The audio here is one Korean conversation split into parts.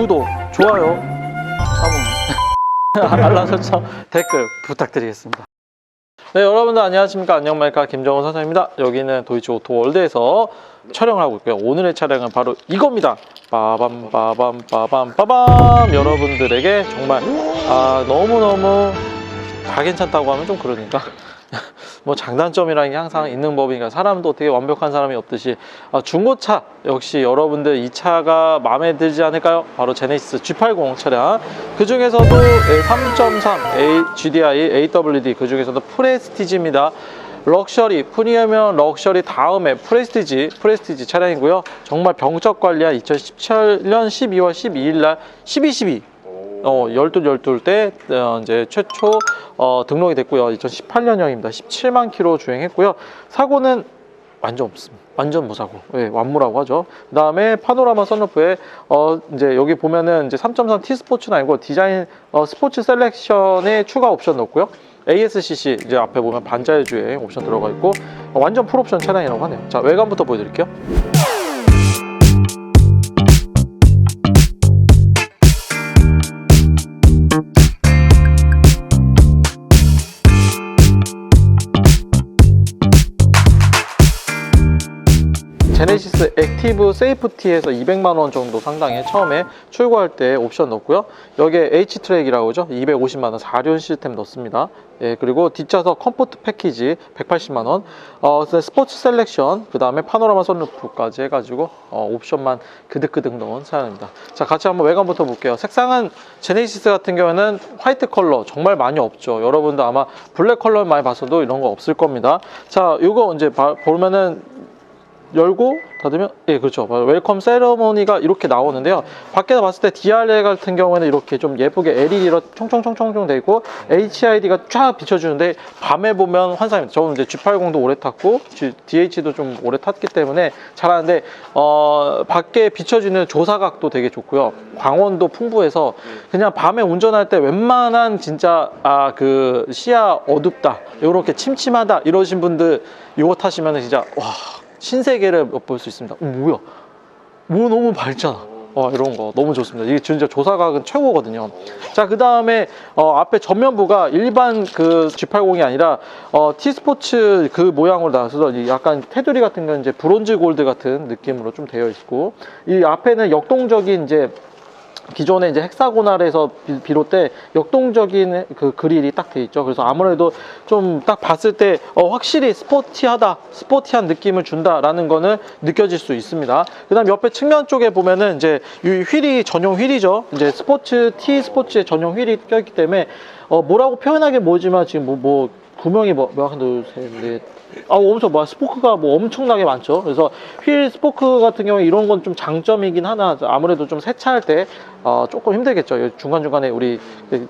구독, 좋아요, 사문, 알람 설정, 댓글 부탁드리겠습니다. 네, 여러분들 안녕하십니까. 안녕말까. 김정은 선생입니다. 여기는 도이치 오토 월드에서 촬영을 하고 있고요. 오늘의 촬영은 바로 이겁니다. 빠밤, 빠밤, 빠밤, 빠밤. 여러분들에게 정말, 아, 너무너무 다 괜찮다고 하면 좀 그러니까. 뭐 장단점이라는 게 항상 있는 법이니까 사람도 어떻게 완벽한 사람이 없듯이 아, 중고차 역시 여러분들 이 차가 마음에 들지 않을까요? 바로 제네시스 G80 차량 그 중에서도 3.3 A, GDI AWD 그 중에서도 프레스티지입니다. 럭셔리, 프리미엄 럭셔리 다음에 프레스티지, 프레스티지 차량이고요. 정말 병적 관리한 2017년 12월 12일 날 12, 12 어, 12, 12 때, 어, 이제 최초, 어, 등록이 됐고요. 2018년형입니다. 17만 킬로 주행했고요. 사고는 완전 없습니다. 완전 무사고. 예, 완무라고 하죠. 그 다음에 파노라마 선루프에, 어, 이제 여기 보면은 이제 3.3 T 스포츠는 아니고 디자인, 어, 스포츠 셀렉션에 추가 옵션 넣었고요. ASCC 이제 앞에 보면 반자율 주행 옵션 들어가 있고 어, 완전 풀옵션 차량이라고 하네요. 자 외관부터 보여드릴게요. 제네시스 액티브 세이프티에서 200만 원 정도 상당의 처음에 출고할 때 옵션 넣었고요. 여기에 H 트랙이라고 하죠. 250만 원 4륜 시스템 넣습니다. 예, 그리고 뒷좌석 컴포트 패키지 180만 원. 어, 스포츠 셀렉션, 그 다음에 파노라마 선루프까지 해 가지고 어, 옵션만 그득그득 넣은 차량입니다. 자, 같이 한번 외관부터 볼게요. 색상은 제네시스 같은 경우에는 화이트 컬러 정말 많이 없죠. 여러분도 아마 블랙 컬러 많이 봤어도 이런 거 없을 겁니다. 자, 이거 이제 봐- 보면은 열고 닫으면 예 그렇죠. 웰컴 세러머니가 이렇게 나오는데요. 밖에서 봤을 때 DRL 같은 경우에는 이렇게 좀 예쁘게 LED로 총총총총총 돼 있고 HID가 쫙 비춰주는데 밤에 보면 환상입니다. 저는 이제 G80도 오래 탔고 DH도 좀 오래 탔기 때문에 잘하는데 어 밖에 비춰지는 조사각도 되게 좋고요. 광원도 풍부해서 그냥 밤에 운전할 때 웬만한 진짜 아 그 시야 어둡다 이렇게 침침하다 이러신 분들 이거 타시면 진짜 와 신세계를 엿볼 수 있습니다. 어, 뭐야? 뭐 너무 밝잖아. 어, 이런 거 너무 좋습니다. 이게 진짜 조사각은 최고거든요. 자, 그 다음에 어, 앞에 전면부가 일반 그 G80이 아니라 어, T 스포츠 그 모양으로 나와서 이 약간 테두리 같은 건 이제 브론즈 골드 같은 느낌으로 좀 되어 있고 이 앞에는 역동적인 이제 기존에 이제 헥사고날에서 비- 비롯돼 역동적인 그 그릴이 딱 돼 있죠. 그래서 아무래도 좀 딱 봤을 때 어, 확실히 스포티하다, 스포티한 느낌을 준다라는 거는 느껴질 수 있습니다. 그다음 옆에 측면 쪽에 보면은 이제 이 휠이 전용 휠이죠. 이제 스포츠 T 스포츠의 전용 휠이 껴있기 때문에 어, 뭐라고 표현하기 뭐지만 지금 뭐, 뭐 구멍이 뭐, 뭐, 하나, 둘, 셋, 넷. 아, 엄청, 뭐, 스포크가 뭐 엄청나게 많죠. 그래서 휠 스포크 같은 경우에 이런 건 좀 장점이긴 하나, 아무래도 좀 세차할 때, 어, 조금 힘들겠죠. 중간중간에 우리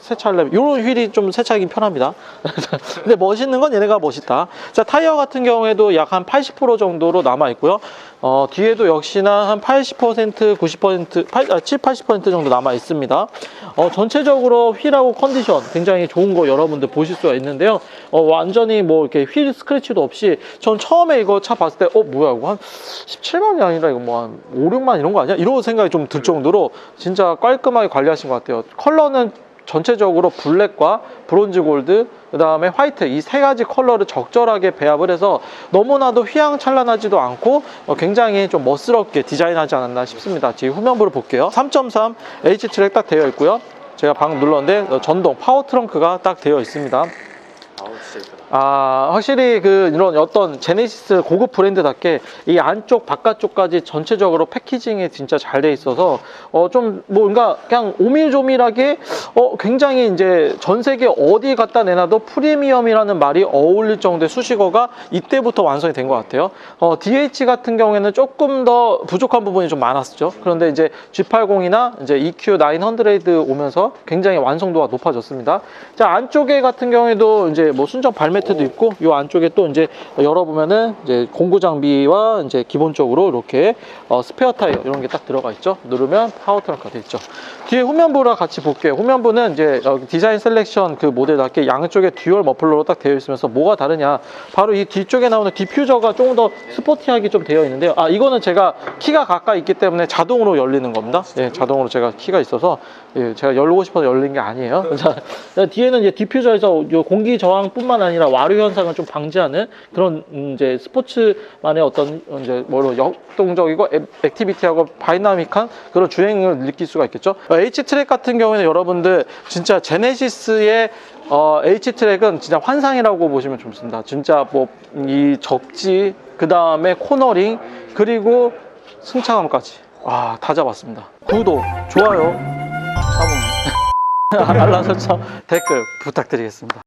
세차하려면, 이런 휠이 좀 세차하기 편합니다. 근데 멋있는 건 얘네가 멋있다. 자, 타이어 같은 경우에도 약 한 80% 정도로 남아 있고요. 어, 뒤에도 역시나 한 80%, 90%, 8, 아, 7, 80% 정도 남아 있습니다. 어, 전체적으로 휠하고 컨디션 굉장히 좋은 거 여러분들 보실 수가 있는데요. 어, 완전히 뭐 이렇게 휠 스크래치도 없이 전 처음에 이거 차 봤을 때, 어, 뭐야, 이거 한 17만이 아니라 이거 뭐 한 5, 6만 이런 거 아니야? 이런 생각이 좀 들 정도로 진짜 깔끔하게 관리하신 것 같아요. 컬러는 전체적으로 블랙과 브론즈 골드, 그 다음에 화이트 이 세 가지 컬러를 적절하게 배합을 해서 너무나도 휘황찬란하지도 않고 어, 굉장히 좀 멋스럽게 디자인하지 않았나 싶습니다. 지금 후면부를 볼게요. 3.3 H 트랙 딱 되어 있고요. 제가 방금 눌렀는데 어, 전동 파워 트렁크가 딱 되어 있습니다. 아우 진짜 이쁘다. 아 확실히 그 이런 어떤 제네시스 고급 브랜드답게 이 안쪽 바깥쪽까지 전체적으로 패키징이 진짜 잘 돼 있어서 어 좀 뭔가 그냥 오밀조밀하게 어 굉장히 이제 전 세계 어디 갖다 내놔도 프리미엄이라는 말이 어울릴 정도의 수식어가 이때부터 완성이 된 것 같아요. 어 DH 같은 경우에는 조금 더 부족한 부분이 좀 많았죠. 그런데 이제 G80이나 이제 EQ 900 오면서 굉장히 완성도가 높아졌습니다. 자 안쪽에 같은 경우에도 이제 뭐 순정 순정 발매 트도 있고 이 안쪽에 또 이제 열어보면은 이제 공구 장비와 이제 기본적으로 이렇게 어, 스페어 타이어 이런 게 딱 들어가 있죠. 누르면 파워 트렁크가 돼 있죠. 뒤에 후면부랑 같이 볼게요. 후면부는 이제 여기 디자인 셀렉션 그 모델답게 양쪽에 듀얼 머플러로 딱 되어 있으면서 뭐가 다르냐? 바로 이 뒤쪽에 나오는 디퓨저가 조금 더 스포티하게 좀 되어 있는데요. 아 이거는 제가 키가 가까이 있기 때문에 자동으로 열리는 겁니다. 예, 자동으로 제가 키가 있어서 예, 제가 열고 싶어서 열린 게 아니에요. 자, 뒤에는 이제 디퓨저에서 요 공기 저항뿐만 아니라 와류 현상을 좀 방지하는 그런 음, 이제 스포츠만의 어떤 이제 뭐로 역동적이고 액- 액티비티하고 다이나믹한 그런 주행을 느낄 수가 있겠죠. H 트랙 같은 경우에는 여러분들 진짜 제네시스의 어, H 트랙은 진짜 환상이라고 보시면 좋습니다. 진짜 뭐 이 적지 그 다음에 코너링 그리고 승차감까지 와다 잡았습니다. 구독, 좋아요, 알람 설정 댓글 부탁드리겠습니다.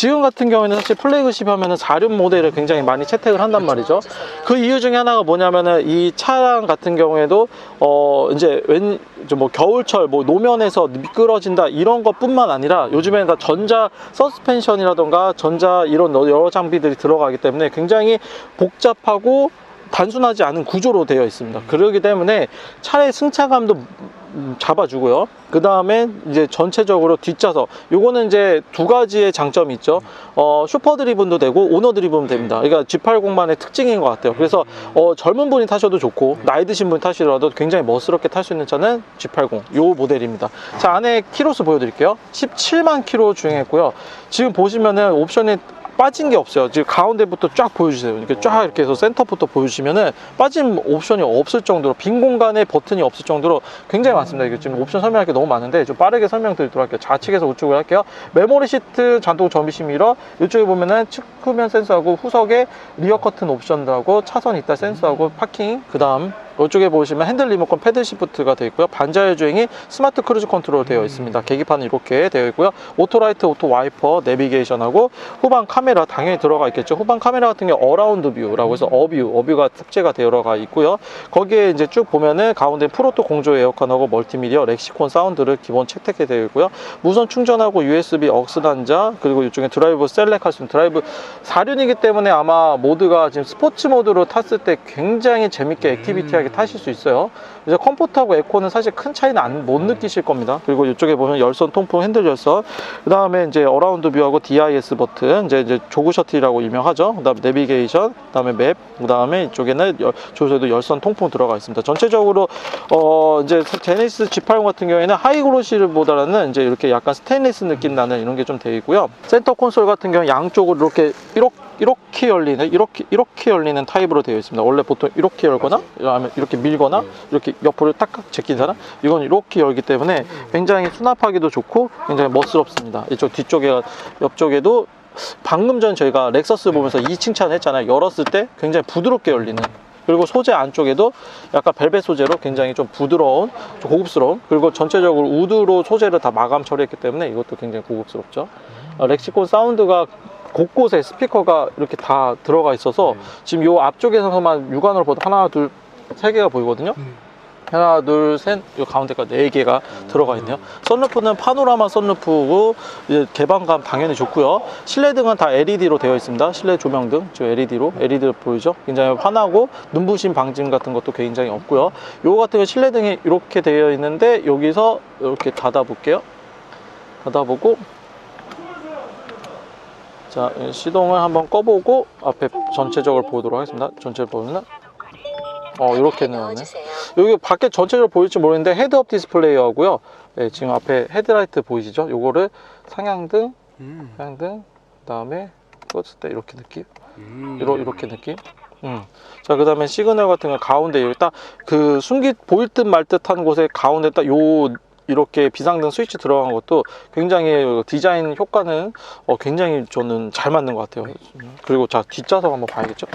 지금 같은 경우에는 사실 플래그십 하면은 4륜 모델을 굉장히 많이 채택을 한단 말이죠. 그 이유 중에 하나가 뭐냐면은 이 차량 같은 경우에도 어 이제 왠뭐 겨울철 뭐 노면에서 미끄러진다 이런 것뿐만 아니라 요즘에는 다 전자 서스펜션이라던가 전자 이런 여러 장비들이 들어가기 때문에 굉장히 복잡하고 단순하지 않은 구조로 되어 있습니다. 그렇기 때문에 차의 승차감도 음, 잡아주고요. 그 다음에 이제 전체적으로 뒷좌석. 요거는 이제 두 가지의 장점이 있죠. 어, 슈퍼 드리븐도 되고 오너 드리븐도 됩니다. 그러니까 G80만의 특징인 것 같아요. 그래서 어, 젊은 분이 타셔도 좋고 나이 드신 분이 타시더라도 굉장히 멋스럽게 탈 수 있는 차는 G80 요 모델입니다. 자 안에 키로수 보여드릴게요. 17만 키로 주행했고요. 지금 보시면은 옵션이 빠진 게 없어요. 지금 가운데부터 쫙 보여주세요. 이렇게 쫙 이렇게 해서 센터부터 보여주시면은 빠진 옵션이 없을 정도로 빈 공간에 버튼이 없을 정도로 굉장히 많습니다. 이게 지금 옵션 설명할 게 너무 많은데 좀 빠르게 설명드리도록 할게요. 좌측에서 우측으로 할게요. 메모리 시트 자동 전비시 미러 이쪽에 보면은 측후면 센서하고 후석에 리어 커튼 옵션들하고 차선 이탈 센서하고 파킹 그 다음 이쪽에 보시면 핸들 리모컨 패들 시프트가 되어 있고요. 반자율 주행이 스마트 크루즈 컨트롤 되어 있습니다. 계기판은 이렇게 되어 있고요. 오토라이트, 오토 와이퍼, 내비게이션하고 후방 카메라 당연히 들어가 있겠죠. 후방 카메라 같은 게 어라운드 뷰라고 해서 어뷰, 어뷰가 탑재가 되어가 있고요. 거기에 이제 쭉 보면은 가운데 프로토 공조 에어컨하고 멀티미디어, 렉시콘 사운드를 기본 채택해 되어 있고요. 무선 충전하고 USB 억스 단자 그리고 이쪽에 드라이브 셀렉할 수 있는 드라이브 4륜이기 때문에 아마 모드가 지금 스포츠 모드로 탔을 때 굉장히 재밌게 액티비티하게 타실 수 있어요. 이제 컴포트하고 에코는 사실 큰 차이는 안, 못 느끼실 겁니다. 그리고 이쪽에 보면 열선 통풍 핸들 열선, 그 다음에 이제 어라운드 뷰하고 DIS 버튼, 이제 이제 조그 셔틀이라고 유명하죠. 그 다음에 내비게이션, 그 다음에 맵, 그 다음에 이쪽에는 열, 조수에도 열선 통풍 들어가 있습니다. 전체적으로 어 이제 제네시스 G80 같은 경우에는 하이그로시보다는 이제 이렇게 약간 스테인리스 느낌 나는 이런 게 좀 되어 있고요. 센터 콘솔 같은 경우 양쪽으로 이렇게 이렇게 이렇게 열리는 이렇게 이렇게 열리는 타입으로 되어 있습니다. 원래 보통 이렇게 열거나 아니면 이렇게 밀거나 이렇게 옆으로 딱딱 제끼잖아. 이건 이렇게 열기 때문에 굉장히 수납하기도 좋고 굉장히 멋스럽습니다. 이쪽 뒤쪽에 옆쪽에도 방금 전 저희가 렉서스 보면서 이 칭찬 했잖아요. 열었을 때 굉장히 부드럽게 열리는. 그리고 소재 안쪽에도 약간 벨벳 소재로 굉장히 좀 부드러운, 좀 고급스러운. 그리고 전체적으로 우드로 소재를 다 마감 처리했기 때문에 이것도 굉장히 고급스럽죠. 어, 렉시콘 사운드가 곳곳에 스피커가 이렇게 다 들어가 있어서 지금 요 앞쪽에서만 육안으로 보다 하나, 둘, 세 개가 보이거든요. 하나, 둘, 셋, 요 가운데가 네 개가 들어가 있네요. 썬루프는 파노라마 썬루프고 이제 개방감 당연히 좋고요. 실내 등은 다 LED로 되어 있습니다. 실내 조명등, 저 LED로 LED 보이죠? 굉장히 환하고 눈부심 방진 같은 것도 굉장히 없고요. 요 같은 경우 실내 등이 이렇게 되어 있는데 여기서 이렇게 닫아 볼게요. 닫아보고 자 시동을 한번 꺼보고 앞에 전체적으로 보도록 하겠습니다. 전체를 보면은 어 이렇게 나오네. 여기 밖에 전체적으로 보일지 모르겠는데 헤드업 디스플레이하고요. 네, 지금 앞에 헤드라이트 보이시죠? 요거를 상향등, 음. 상향등, 그 다음에 껐을 때 이렇게 느낌, 음. 이러, 이렇게 느낌. 음. 자, 그 다음에 시그널 같은 거 가운데 여기 딱그 숨기 보일 듯 말 듯한 곳에 가운데 딱 요 이렇게 비상등 스위치 들어간 것도 굉장히 디자인 효과는 어, 굉장히 저는 잘 맞는 것 같아요. 그리고 자 뒷좌석 한번 봐야겠죠.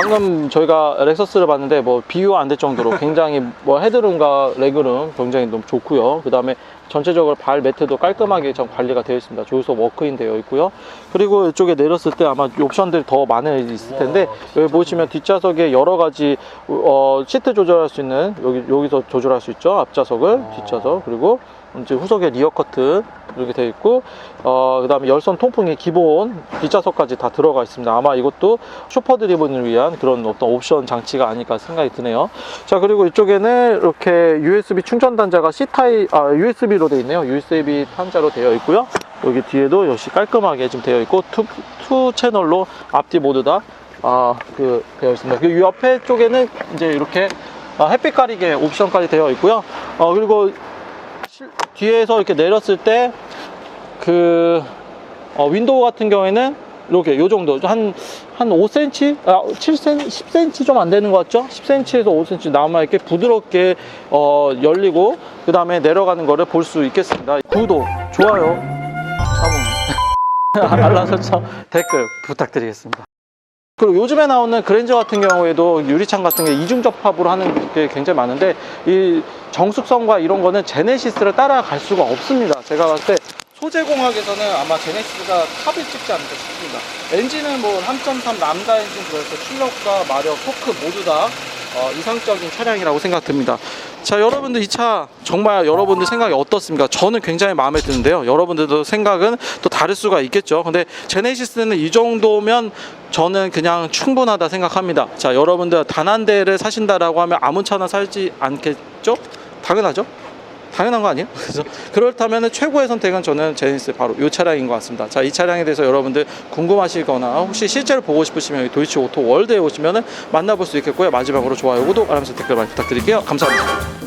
방금 저희가 렉서스를 봤는데 뭐 비교 안될 정도로 굉장히 뭐 헤드룸과 레그룸 굉장히 너무 좋고요. 그 다음에 전체적으로 발 매트도 깔끔하게 좀 관리가 되어 있습니다. 조수석 워크인 되어 있고요. 그리고 이쪽에 내렸을 때 아마 옵션들이 더 많이 있을 텐데 여기 보시면 뒷좌석에 여러 가지 어, 시트 조절할 수 있는 여기 여기서 조절할 수 있죠. 앞좌석을 뒷좌석 그리고 이제 후속에 리어 커튼 이렇게 되어 있고 어, 그 다음에 열선 통풍이 기본 뒷좌석까지 다 들어가 있습니다. 아마 이것도 슈퍼 드리븐을 위한 그런 어떤 옵션 장치가 아닐까 생각이 드네요. 자 그리고 이쪽에는 이렇게 USB 충전 단자가 C 타입 아 USB로 되어 있네요. USB 탄자로 되어 있고요. 여기 뒤에도 역시 깔끔하게 좀 되어 있고 투, 투 채널로 앞뒤 모두 다 아, 그 되어 있습니다. 이 옆에 쪽에는 이제 이렇게 아, 햇빛 가리개 옵션까지 되어 있고요. 어, 그리고 실- 뒤에서 이렇게 내렸을 때그 윈도우 같은 경우에는 이렇게 요 정도 한 한 5cm, 아, 7cm, 10cm 좀 안 되는 것 같죠? 10cm에서 5cm 남아 이렇게 부드럽게 어, 열리고 그 다음에 내려가는 거를 볼 수 있겠습니다. 구독, 좋아요, 사문, 알람 설정, 댓글 부탁드리겠습니다. 그리고 요즘에 나오는 그랜저 같은 경우에도 유리창 같은 게 이중 접합으로 하는 게 굉장히 많은데 이 정숙성과 이런 거는 제네시스를 따라갈 수가 없습니다. 제가 봤을 때 소재 공학에서는 아마 제네시스가 탑을 찍지 않을까 싶습니다. 엔진은 뭐 3.3 람다 엔진 들어서 출력과 마력, 토크 모두 다 어, 이상적인 차량이라고 생각됩니다. 자, 여러분들 이 차 정말 여러분들 생각이 어떻습니까? 저는 굉장히 마음에 드는데요. 여러분들도 생각은 또 다를 수가 있겠죠. 근데 제네시스는 이 정도면 저는 그냥 충분하다 생각합니다. 자, 여러분들 단 한 대를 사신다라고 하면 아무 차나 살지 않겠죠? 당연하죠? 당연한 거 아니에요? 그래서 그렇다면 최고의 선택은 저는 제네시스 바로 이 차량인 것 같습니다. 자, 이 차량에 대해서 여러분들 궁금하시거나 혹시 실제로 보고 싶으시면 도이치 오토 월드에 오시면 만나볼 수 있겠고요. 마지막으로 좋아요, 구독, 알람 설정 댓글 많이 부탁드릴게요. 감사합니다.